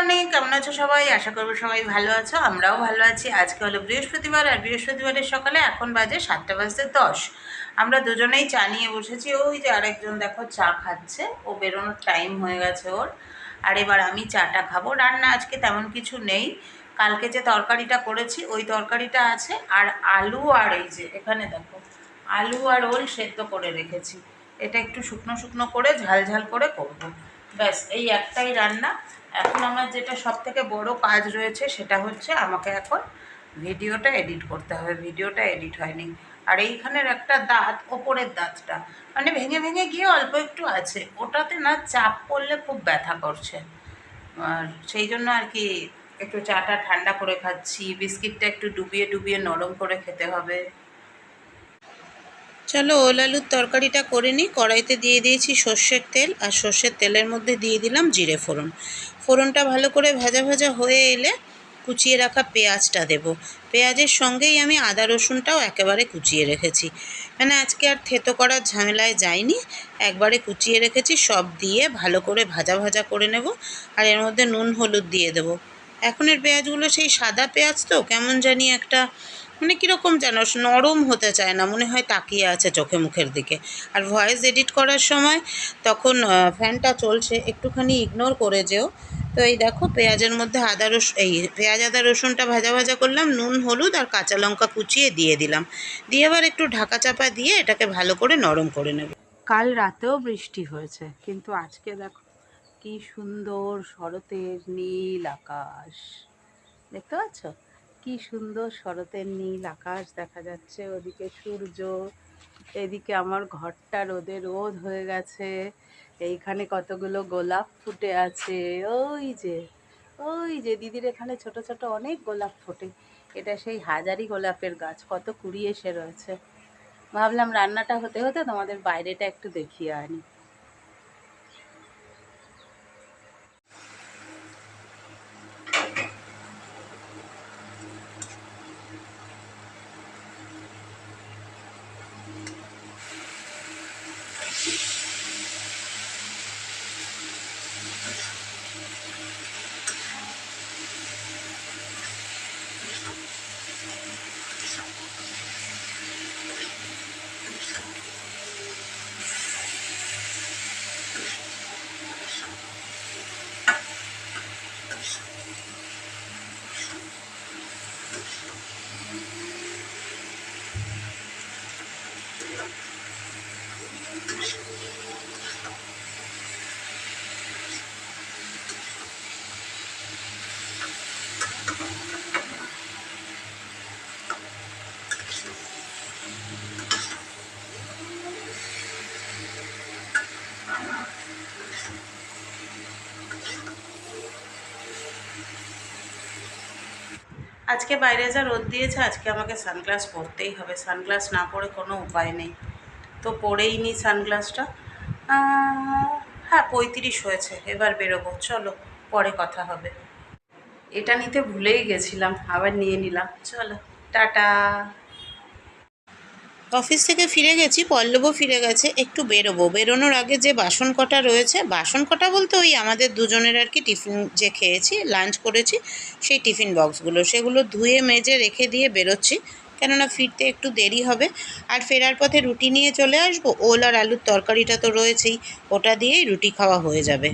Morning, কেমন আছো সবাই? আশা করব সবাই ভালো আছো, আমরাও ভালো আছি। আজকে হলো বৃহস্পতিবার, আর বৃহস্পতিবারের সকালে এখন বাজে সাতটা বাজতে দশ। আমরা দুজনেই চা নিয়ে বসেছি। ওই যে আরেকজন দেখো চা খাচ্ছে, ও বেরোনোর টাইম হয়ে গেছে ওর। আর এবার আমি চাটা খাব। রান্না আজকে তেমন কিছু নেই। কালকে যে তরকারিটা করেছি, ওই তরকারিটা আছে। আর আলু আর এই যে, এখানে দেখো, আলু আর ওল সেদ্ধ করে রেখেছি। এটা একটু শুকনো শুকনো করে ঝাল ঝাল করে করব। ব্যাস, এই একটাই রান্না। এখন আমার যেটা সব থেকে বড় কাজ রয়েছে সেটা হচ্ছে আমাকে এখন ভিডিওটা এডিট করতে হবে। ভিডিওটা এডিট হয়নি। আর এইখানের একটা দাঁত, ওপরের দাঁতটা মানে ভেঙে ভেঙে গিয়ে অল্প একটু আছে। ওটাতে না চাপ পড়লে খুব ব্যথা করছে। আর সেই জন্য আর কি একটু চাটা ঠান্ডা করে খাচ্ছি, বিস্কিটটা একটু ডুবিয়ে ডুবিয়ে নরম করে খেতে হবে। চলো ওল আলুর তরকারিটা করে নিই। কড়াইতে দিয়ে দিয়েছি সর্ষের তেল আর সর্ষের তেলের মধ্যে দিয়ে দিলাম জিরে ফোড়ন। ফোড়নটা ভালো করে ভাজা ভাজা হয়ে এলে কুচিয়ে রাখা পেঁয়াজটা দেব। পেঁয়াজের সঙ্গেই আমি আদা রসুনটাও একেবারে কুচিয়ে রেখেছি। মানে আজকে আর থেতো করার ঝামেলায় যাইনি। একবারে কুচিয়ে রেখেছি, সব দিয়ে ভালো করে ভাজা ভাজা করে নেব আর এর মধ্যে নুন, হলুদ দিয়ে দেবো। এখনের পেঁয়াজগুলো সেই সাদা পেঁয়াজ তো, কেমন জানি একটা মানে কীরকম যেন, নরম হতে চায় না, মনে হয় তাকিয়ে আছে চোখে মুখের দিকে। আর ভয়েস এডিট করার সময় তখন ফ্যানটা চলছে, একটুখানি ইগনোর করে যেও। তো এই দেখো, পেঁয়াজের মধ্যে আদা রসুন এই পেঁয়াজ, আদা, রসুনটা ভাজা ভাজা করলাম, নুন, হলুদ আর কাঁচা লঙ্কা কুচিয়ে দিয়ে দিলাম। দিয়ে আবার একটু ঢাকা চাপা দিয়ে এটাকে ভালো করে নরম করে নেব। কাল রাতেও বৃষ্টি হয়েছে, কিন্তু আজকে দেখো, কি সুন্দর শরতের নীল আকাশ। দেখতে পাচ্ছ? কি সুন্দর শরতের নীল আকাশ দেখা যাচ্ছে, ওদিকে সূর্য, এদিকে আমার ঘরটা রোদে রোদ হয়ে গেছে, এইখানে কতগুলো গোলাপ ফুটে আছে, ওই যে ওই যে, দিদির এখানে ছোট ছোট অনেক গোলাপ ফোটে, এটা সেই হাজারি গোলাপের গাছ, কত কুড়ি এসে রয়েছে। ভাবলাম রান্নাটা হতে হতে তোমাদের বাইরেটা একটু দেখিয়ে আনি। আজকে বাইরে যা রোদ দিয়েছে, আজকে আমাকে সানগ্লাস পরতেই হবে। সানগ্লাস না পরে কোনো উপায় নেই। তো পরেই নি সানগ্লাসটা। হ্যাঁ পঁয়ত্রিশ হয়েছে, এবার বেরোবো। চলো, পরে কথা হবে। এটা নিতে ভুলেই গেছিলাম, আবার নিয়ে নিলাম। চলো, টাটা। অফিস থেকে ফিরে গেছি, পল্লবও ফিরে গেছে, একটু বেরোবো। বেরোনোর আগে যে বাসন কটা রয়েছে, বাসন কটা বলতে ওই আমাদের দুজনের আর কি টিফিন যে খেয়েছি, লাঞ্চ করেছি, সেই টিফিন বক্সগুলো। সেগুলো ধুয়ে, মেজে, রেখে দিয়ে বেরোচ্ছি। কেননা ফিরতে একটু দেরি হবে। আর ফেরার পথে রুটি নিয়ে চলে আসব। ওল আর আলুর তরকারিটা তো রয়েছেই। ওটা দিয়েই রুটি খাওয়া হয়ে যাবে।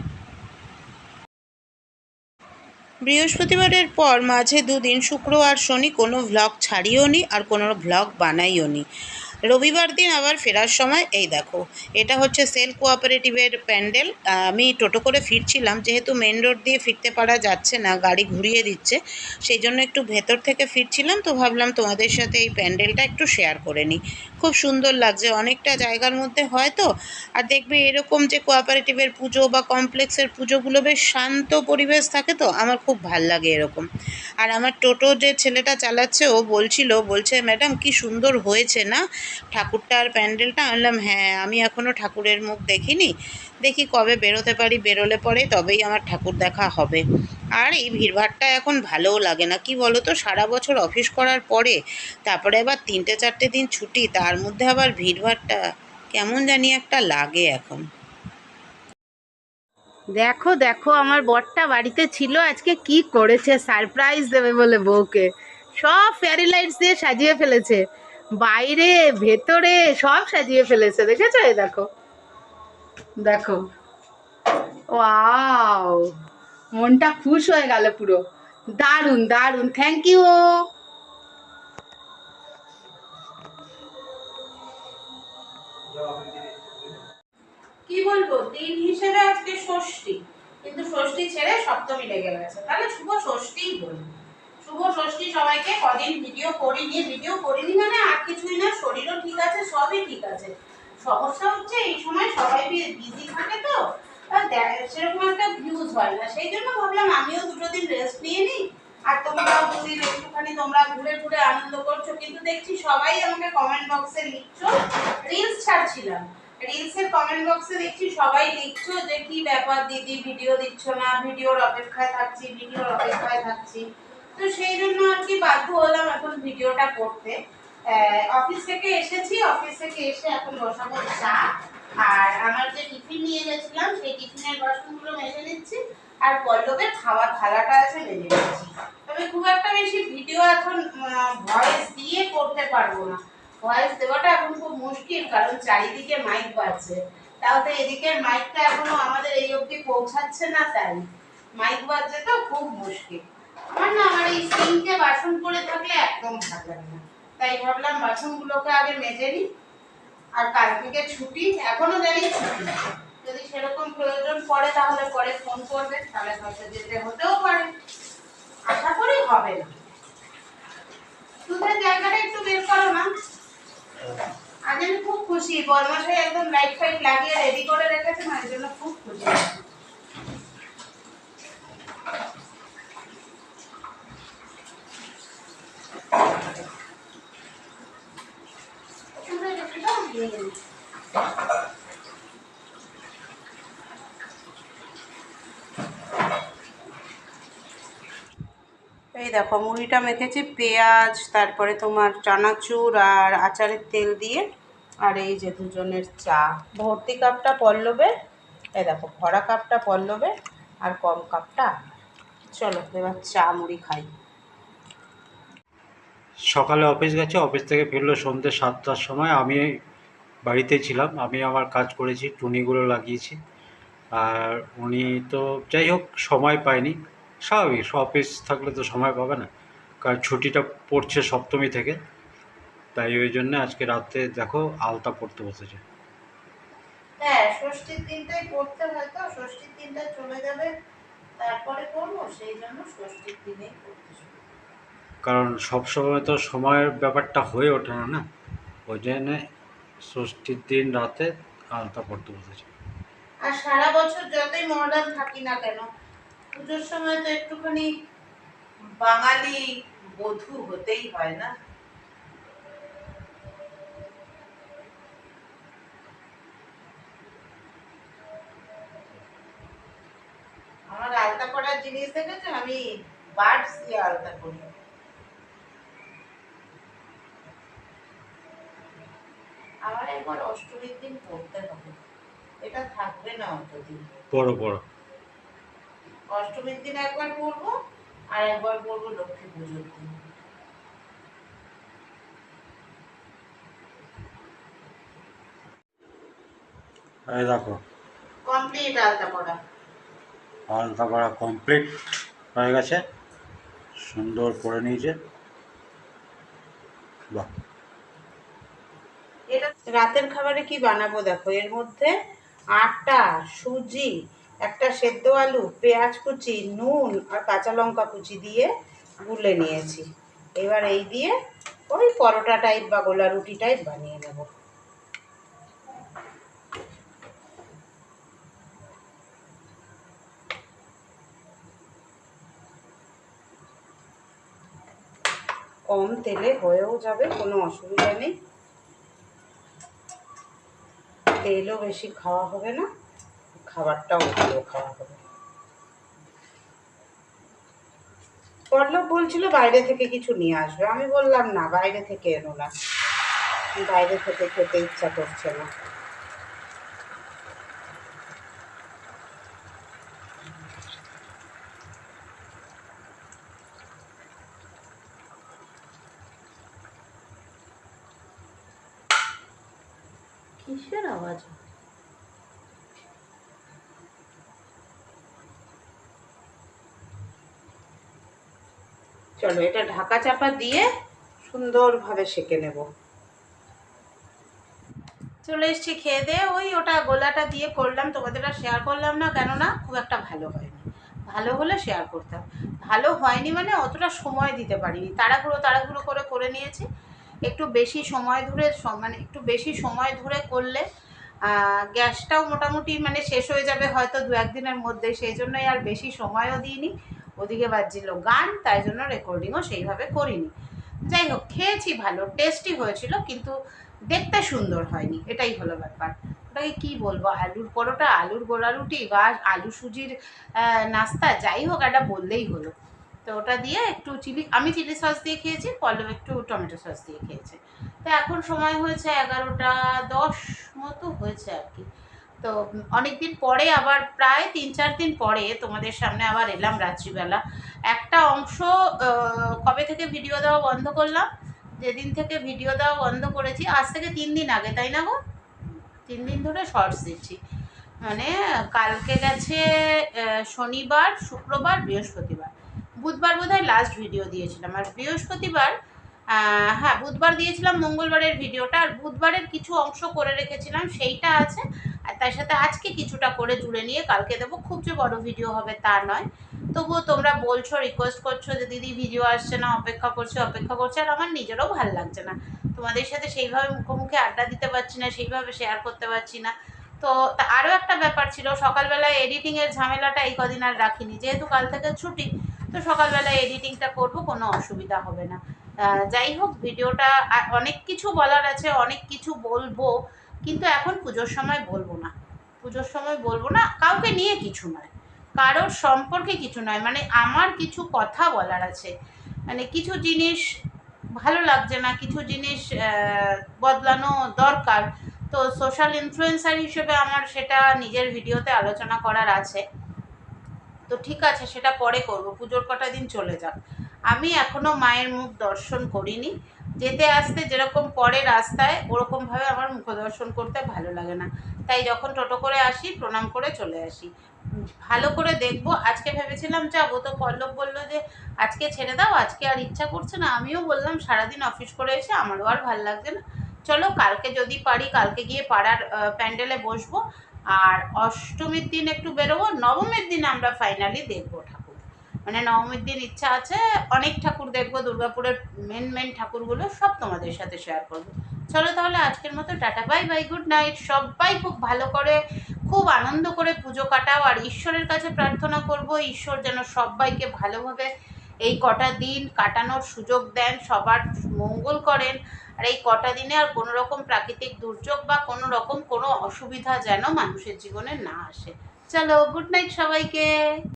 বৃহস্পতিবারের পর মাঝে দুদিন, শুক্র আর শনি কোনো ভ্লগ ছাড়িও নি আর কোনো ভ্লগ বানাইও নি। রবিবার দিন আবার ফেরার সময় এই দেখো, এটা হচ্ছে সেল কোঅপারেটিভের প্যান্ডেল। আমি টোটো করে ফিরছিলাম, যেহেতু মেন রোড দিয়ে ফিরতে পারা যাচ্ছে না, গাড়ি ঘুরিয়ে দিচ্ছে, সেই জন্য একটু ভেতর থেকে ফিরছিলাম, তো ভাবলাম তোমাদের সাথে এই প্যান্ডেলটা একটু শেয়ার করে নিই। খুব সুন্দর লাগছে, অনেকটা জায়গার মধ্যে হয় তো, আর দেখবে এরকম যে কোঅপারেটিভের পুজো বা কমপ্লেক্সের পুজোগুলো বেশ শান্ত পরিবেশ থাকে তো, আমার খুব ভালো লাগে এরকম। আর আমার টোটো যে ছেলেটা চালাচ্ছে, ও বলছিল, বলছে, ম্যাডাম, কি সুন্দর হয়েছে না? ঠাকুরটা আর প্যান্ডেলটা আমি বললাম হ্যাঁ আমি এখনও ঠাকুরের মুখ দেখিনি। দেখি কবে বেরোতে পারি, বেরোলে পরে তবেই আমার ঠাকুর দেখা হবে। আর এই ভিড়ভাড়টা এখন ভালোও লাগে না, কি বলো তো সারা বছর অফিস করার পরে, তারপরে আবার তিনটে, চারটে দিন ছুটি, তার মধ্যে আবার ভিড়ভাড়টা কেমন জানি একটা লাগে এখন। দেখো দেখো, আমার বরটা বাড়িতে ছিল, আজকে কি করেছে, সারপ্রাইজ দেবে বলে বউকে। সব ফেয়ারি লাইটস দিয়ে সাজিয়ে ফেলেছে। বাইরে, ভেতরে, সব সাজিয়ে ফেলেছে, দেখেছ? দেখো। দেখো। ওয়াও! মনটা খুশ হয়ে গেল পুরো। দারুণ দারুণ থ্যাংক ইউ কি বলব? দিন হিসেবে আজকে ষষ্ঠী। কিন্তু ষষ্ঠী ছেড়ে সপ্তমী লেগে গেছে তাহলে শুভ ষষ্ঠীই বলি শুভ ষষ্ঠী সবাইকে, কদিন ভিডিও করিনি ভিডিও করিনি মানে আর কিছুই না, শরীরও ঠিক আছে, সবই ঠিক আছে। সমস্যা হচ্ছে এই সময় সবাই বিজি থাকে তো সেরকম একটা ভিউজ হয় না। সেই জন্য ভাবলাম আমিও দুটো দিন রেস্ট নিয়ে নিই, আর তোমরাও দুদিন একটুখানি, তোমরা ঘুরে ঘুরে আনন্দ করছ। কিন্তু দেখছি সবাই আমাকে কমেন্ট বক্সে লিখছো রিলস ছাড়ছিলাম। রিলসের কমেন্ট বক্সে দেখছি সবাই লিখছো যে, কি ব্যাপার দিদি ভিডিও দিচ্ছ না? ভিডিওর অপেক্ষায় থাকছি, ভিডিওর অপেক্ষায় থাকছি। তো সেই জন্য আর কি বাধ্য হলাম এখন ভিডিওটা করতে। অফিস থেকে এসেছি, অফিস থেকে এসে এখন বসাবো চা। আর আমার যে টিফিন নিয়ে গেছিলাম, সেই টিফিনের বাসনগুলো মেজে নিচ্ছি, আর পল্লবের খাওয়ার থালাটা আছে মেজে নিচ্ছি। তবে খুব একটা বেশি ভিডিও এখন ভয়েস দিয়ে করতে পারব না। ভয়েস দেওয়াটা এখন খুব মুশকিল, কারণ চারিদিকে মাইক বাজছে। তাও তো এদিকের মাইকটা এখনও আমাদের এই অবধি পৌঁছাচ্ছে না তাই। মাইক বাজছে তো খুব মুশকিল। আমার না আমার এই সিঙ্কে বাসন পড়ে থাকলে একদম ভালো লাগে না। তাই ভাবলাম বাসনগুলোকে আগে মেজে নিই, আর কাল থেকে ছুটি, এখনও জানি ছুটি যদি সেরকম প্রয়োজন পড়ে তাহলে পরে ফোন করবে, তাহলে হয়তো যেতে হতেও পারে। আশা করি হবে না। দুধের জায়গাটা একটু বের করো না আজ আমি খুব খুশি বরমাসাই একদম লাইট ফাইট লাগিয়ে রেডি করে রেখেছে না এর জন্য খুব খুশি। এই দেখো, মুড়িটা মেখেছি, পেঁয়াজ, তারপরে তোমার চানাচুর আর আচারের তেল দিয়ে। আর এই যে দুজনের চা। ভর্তি কাপটা পল্লবে, এই দেখো, ভরা কাপটা পল্লবে আর কম কাপটা চলো, এবার চা, মুড়ি খাই। সকালে অফিস গেছে, অফিস থেকে ফিরলো সন্ধ্যে সাতটার সময়, আমি বাড়িতে ছিলাম। আমি আমার কাজ করেছি টুনিগুলো লাগিয়েছি। আর উনি তো যাই হোক সময় পায়নি। স্বাভাবিক অফিস থাকলে তো সময় পাবে না। কারণ ছুটিটা পড়ছে সপ্তমী থেকে। তাই ওই জন্য আজকে রাতে দেখো আলতা পড়তে বসেছে। হ্যাঁ ষষ্ঠীর দিনটাই করতে হয় তো। ষষ্ঠীর দিনটা চলে যাবে। তারপরে করব সেই জন্য ষষ্ঠীর দিনেই করতে কারণ সবসময় তো সময়ের ব্যাপারটা হয়ে ওঠে না না? ওই জন্য ষষ্ঠীর দিন রাতে আলতা পড়তে বসেছে। আর সারা বছর যতই মডার্ন থাকি না কেন, পুজোর সময় তো একটুখানি বাঙালি বধূ হতেই হয় না? আমার আলতা পড়ার জিনিস দেখেছ আমি বার্ডস দিয়ে আলতা করি আমার একবার অষ্টমীর দিন পড়তে হবে। এটা থাকবে না অতদিন বড় বড় অষ্টমীর দিন একবার পড়ব আর একবার পড়ব লক্ষ্মী পুজোর দিন। এই দেখো। কমপ্লিট আলতা পড়া। আলতা করা কমপ্লিট হয়ে গেছে। সুন্দর করে নিয়েছে। বাহ। রাতের খাবারে কি বানাবো দেখো? এর মধ্যে আটা, সুজি, একটা সেদ্ধ আলু, পেঁয়াজ কুচি, নুন আর কাঁচা লঙ্কা কুচি দিয়ে গুলে নিয়েছি। এবার এই দিয়ে ওই পরোটা টাইপ বা গোলা রুটি টাইপ বানিয়ে নেব। কম তেলে হয়েও যাবে, কোনো অসুবিধা নেই। তেলও বেশি খাওয়া হবে না। খাবারটাও ভালো খাওয়া হবে। পল্লব বলছিল, বাইরে থেকে কিছু নিয়ে আসবে। আমি বললাম, না, বাইরে থেকে এনো না। বাইরে থেকে খেতে ইচ্ছা করছে না। কিসের আওয়াজ? চলো, এটা ঢাকা চাপা দিয়ে সুন্দরভাবে সেকে নেব। চলে এসছি খেয়ে দিয়ে, ওই ওটা গোলাটা দিয়ে করলাম, তোমাদের আর শেয়ার করলাম না, কেননা খুব একটা ভালো হয়নি। ভালো হলে শেয়ার করতাম। ভালো হয়নি মানে অতটা সময় দিতে পারিনি। তাড়াহুড়ো তাড়াহুড়ো করে করে নিয়েছি। একটু বেশি সময় ধরে মানে একটু বেশি সময় ধরে করলে গ্যাসটাও মোটামুটি মানে শেষ হয়ে যাবে হয়তো দু একদিনের মধ্যে। সেই জন্যই আর বেশি সময়ও দিইনি, ওদিকে বাজছিল গান, তাই জন্য রেকর্ডিংও সেইভাবে করিনি। যাই হোক, খেয়েছি ভালো টেস্টি হয়েছিল, কিন্তু দেখতে সুন্দর হয়নি, এটাই হলো ব্যাপার। ওটাকে কি বলব, আলুর পরোটা, আলুর গোলা রুটি বা আলু সুজির নাস্তা, যাই হোক, একটা বললেই হলো। তো ওটা দিয়ে একটু চিলি, আমি চিলি সস দিয়ে খেয়েছি, পল্লব একটু টমেটো সস দিয়ে খেয়েছে। তো এখন সময় হয়েছে এগারোটা দশ মতো হয়েছে আর কি। তো অনেক দিন পরে আবার, প্রায় তিন চার দিন পরে তোমাদের সামনে আবার এলাম রাত্রিবেলা। একটা অংশ কবে থেকে ভিডিও দেওয়া বন্ধ করলাম? যেদিন থেকে ভিডিও দেওয়া বন্ধ করেছি, আজ থেকে তিন দিন আগে, তাই না গো? তিন দিন ধরে শর্টস দিচ্ছি। মানে কালকে গেছে শনিবার, শুক্রবার, বৃহস্পতিবার। বুধবার বোধহয় লাস্ট ভিডিও দিয়েছিলাম। আর বৃহস্পতিবার হ্যাঁ বুধবার দিয়েছিলাম, মঙ্গলবারের ভিডিওটা আর বুধবারের কিছু অংশ করে রেখেছিলাম, সেইটা আছে। আর তার সাথে আজকে কিছুটা করে জুড়ে নিয়ে কালকে দেবো। খুব যে বড় ভিডিও হবে তা নয়। তবুও তোমরা বলছো রিকোয়েস্ট করছ যে, দিদি ভিডিও আসছে না, অপেক্ষা করছে অপেক্ষা করছে। আর আমার নিজেরও ভালো লাগছে না। তোমাদের সাথে সেইভাবে মুখোমুখি আড্ডা দিতে পারছি না, সেইভাবে শেয়ার করতে পারছি না। তো আরও একটা ব্যাপার ছিল, সকালবেলায় এডিটিংয়ের ঝামেলাটা এই কদিন আর রাখিনি। যেহেতু কাল থেকে ছুটি তো সকালবেলায় এডিটিংটা করব, কোনো অসুবিধা হবে না। যাই হোক, ভিডিওটা অনেক কিছু বলার আছে, অনেক কিছু বলব, কিন্তু এখন পুজোর সময় বলব না। পুজোর সময় বলব না, কাউকে নিয়ে কিছু নয়। কারোর সম্পর্কে কিছু নয় মানে আমার কিছু কথা বলার আছে। মানে কিছু জিনিস ভালো লাগছে না, কিছু জিনিস বদলানো দরকার। তো সোশ্যাল ইনফ্লুয়েন্সার হিসেবে আমার সেটা নিজের ভিডিওতে আলোচনা করার আছে। তো ঠিক আছে, সেটা পরে করব, পুজোর কটা দিন চলে যাক। আমি এখনও মায়ের মুখ দর্শন করিনি, যেতে আসতে যেরকম পরে রাস্তায়, ওরকমভাবে আমার মুখ দর্শন করতে ভালো লাগে না। তাই যখন টোটো করে আসি, প্রণাম করে চলে আসি। ভালো করে দেখব, আজকে ভেবেছিলাম যাব, তো পল্লব বলল যে, আজকে ছেড়ে দাও, আজকে আর ইচ্ছা করছে না। আমিও বললাম, সারাদিন অফিস করে এসে আমারও আর ভালো লাগছে না। চলো, কালকে যদি পারি, কালকে গিয়ে পাড়ার প্যান্ডেলে বসবো আর অষ্টমীর দিন একটু বেরোবো, নবমীর দিন আমরা ফাইনালি দেখব ঠাকুর। মানে নবমীর দিন ইচ্ছা আছে, অনেক ঠাকুর দেখব, দুর্গাপুরের মেন মেন ঠাকুরগুলো সব তোমাদের সাথে শেয়ার করব। চলো তাহলে আজকের মতো, tata bye bye good night সবাই খুব ভালো করে, খুব আনন্দ করে পুজো কাটাও, আর ঈশ্বরের কাছে প্রার্থনা করব, ঈশ্বর যেন সবাইকে ভালোভাবে এই কটা দিন কাটানোর সুযোগ দেন, সবার মঙ্গল করেন। আর এই কটা দিনে আর কোনো রকম প্রাকৃতিক দুর্যোগ বা কোনো রকম কোনো অসুবিধা যেন মানুষের জীবনে না আসে। চলো গুড নাইট সবাইকে।